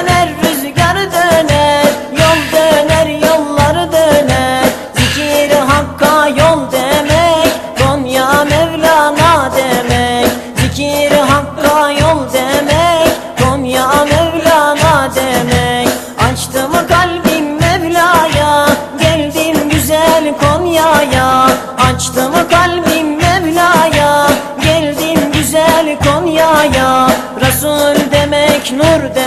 döner rüzgar döner Yol döner yollar döner. Zikir Hakk'a yol demek Konya Mevlana demek. Zikir Hakk'a yol demek Konya Mevlana demek. Açtım kalbim Mevla'ya Geldim güzel Konya'ya. Açtım kalbim Mevla'ya Geldim güzel Konya'ya. Resul demek nur demek